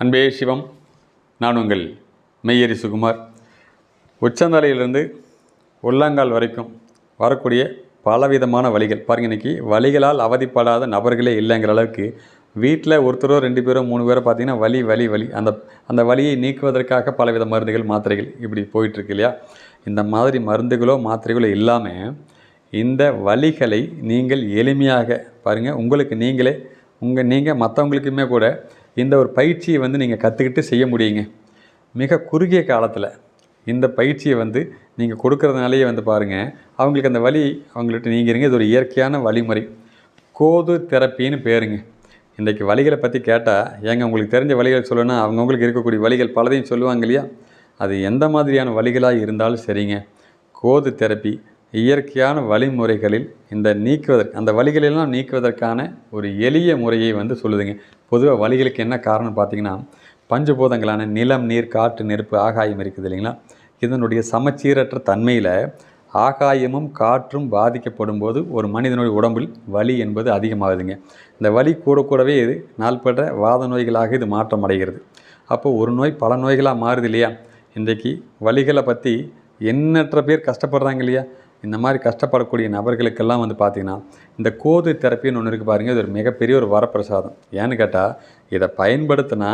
அன்பே சிவம் நான் உங்கள் மெய்யரி சுகுமார். உச்சந்தலையிலிருந்து உள்ளங்கால் வரைக்கும் வரக்கூடிய பலவிதமான வழிகள் பாருங்க இன்னைக்கு வழிகளால் அவதிப்படாத நபர்களே இல்லைங்கிற அளவுக்கு வீட்டில் ஒருத்தரோ ரெண்டு பேரோ மூணு பேரோ பார்த்திங்கன்னா வலி வலி வலி. அந்த அந்த வலியை நீக்குவதற்காக பலவித மருந்துகள் மாத்திரைகள் இப்படி போயிட்டுருக்கு இல்லையா? இந்த மாதிரி மருந்துகளோ மாத்திரைகளோ இல்லாமல் இந்த வலிகளை நீங்கள் எளிமையாக பாருங்கள் உங்களுக்கு நீங்களே உங்கள் நீங்கள் மற்றவங்களுக்குமே கூட இந்த ஒரு பயிற்சியை வந்து நீங்கள் கற்றுக்கிட்டு செய்ய முடியுங்க. மிக குறுகிய காலத்தில் இந்த பயிற்சியை வந்து நீங்கள் கொடுக்கறதுனாலேயே வந்து பாருங்கள் அவங்களுக்கு அந்த வழி அவங்கள்ட்ட நீங்கிறீங்க இது ஒரு இயற்கையான வழிமுறை. கோது தெரப்பின்னு பேருங்க. இன்றைக்கி வழிகளை பற்றி கேட்டால் ஏங்க உங்களுக்கு தெரிஞ்ச வழிகள் சொல்லணும்னா அவங்கவுங்களுக்கு இருக்கக்கூடிய வழிகள் பலதையும் சொல்லுவாங்க இல்லையா? அது எந்த மாதிரியான வழிகளாக இருந்தாலும் சரிங்க. கோது தெரப்பி இயற்கையான வழிமுறைகளில் இந்த நீக்குவதற்கு அந்த வலிகளெல்லாம் நீக்குவதற்கான ஒரு எளிய முறையை வந்து சொல்லுதுங்க. பொதுவாக வழிகளுக்கு என்ன காரணம் பார்த்தீங்கன்னா பஞ்சபூதங்களான நிலம் நீர் காற்று நெருப்பு ஆகாயம் இருக்குது இல்லைங்களா? இதனுடைய சமச்சீரற்ற தன்மையில் ஆகாயமும் காற்றும் பாதிக்கப்படும் போது ஒரு மனிதனுடைய உடம்பில் வலி என்பது அதிகமாகுதுங்க. இந்த வலி கூட கூடவே இது நாள்பட்ட வாத நோய்களாக இது மாற்றம் அடைகிறது. அப்போது ஒரு நோய் பல நோய்களாக மாறுது இல்லையா? இன்றைக்கு வலிகளை பற்றி எண்ணற்ற பேர் கஷ்டப்படுறாங்க இல்லையா? இந்த மாதிரி கஷ்டப்படக்கூடிய நபர்களுக்கெல்லாம் வந்து பார்த்திங்கன்னா இந்த கோது தெரப்பின்னு ஒன்று இருக்குது பாருங்கள் இது ஒரு மிகப்பெரிய ஒரு வரப்பிரசாதம். ஏன்னு கேட்டால் இதை பயன்படுத்தினா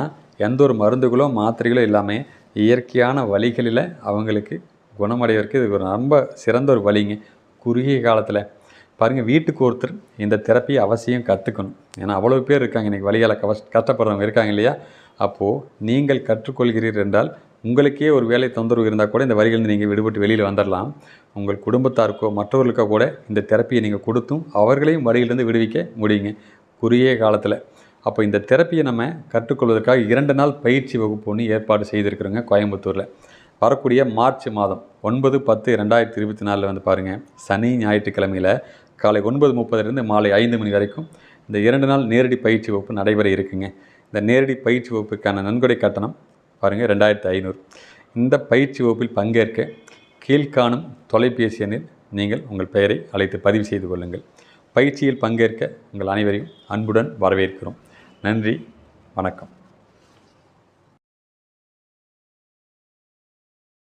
எந்த ஒரு மருந்துகளோ மாத்திரைகளோ இல்லாமல் இயற்கையான வழிகளில் அவங்களுக்கு குணமடைவதற்கு இது ஒரு ரொம்ப சிறந்த ஒரு வழிங்க. குறுகிய காலத்தில் பாருங்கள் வீட்டுக்கு ஒருத்தர் இந்த தெரப்பியை அவசியம் கற்றுக்கணும் ஏன்னா அவ்வளோ பேர் இருக்காங்க இன்றைக்கி வழியால் கவ கஷ்டப்படுறவங்க இருக்காங்க இல்லையா? அப்போது நீங்கள் கற்றுக்கொள்கிறீர்கள் என்றால் உங்களுக்கே ஒரு வேலை தொந்தரவு இருந்தால் கூட இந்த வரிகளிலிருந்து நீங்கள் விடுபட்டு வெளியில் வந்துடலாம் உங்கள் குடும்பத்தாருக்கோ மற்றவர்களுக்கோ கூட இந்த தெரப்பியை நீங்கள் கொடுத்தும் அவர்களையும் வரியிலிருந்து விடுவிக்க முடியுங்க. குறுகிய காலத்தில். அப்போ இந்த தெரப்பியை நம்ம கற்றுக்கொள்வதற்காக இரண்டு நாள் பயிற்சி வகுப்பு ஒன்று ஏற்பாடு செய்திருக்கிறோங்க கோயம்புத்தூரில். வரக்கூடிய மார்ச் மாதம் ஒன்பது பத்து ரெண்டாயிரத்தி இருபத்தி நாலில் வந்து பாருங்கள் சனி ஞாயிற்றுக்கிழமையில் காலை ஒன்பது முப்பதுலேருந்து மாலை ஐந்து மணி வரைக்கும் இந்த இரண்டு நாள் நேரடி பயிற்சி வகுப்பு நடைபெற இருக்குங்க. இந்த நேரடி பயிற்சி வகுப்புக்கான நன்கொடை கட்டணம் பாருங்கள் ரெண்டாயிரத்து ஐநூறு. இந்த பயிற்சி வகுப்பில் பங்கேற்க கீழ்காணும் தொலைபேசி எண்ணில் நீங்கள் உங்கள் பெயரை அழைத்து பதிவு செய்து கொள்ளுங்கள். பயிற்சியில் பங்கேற்க உங்கள் அனைவரையும் அன்புடன் வரவேற்கிறோம். நன்றி வணக்கம்.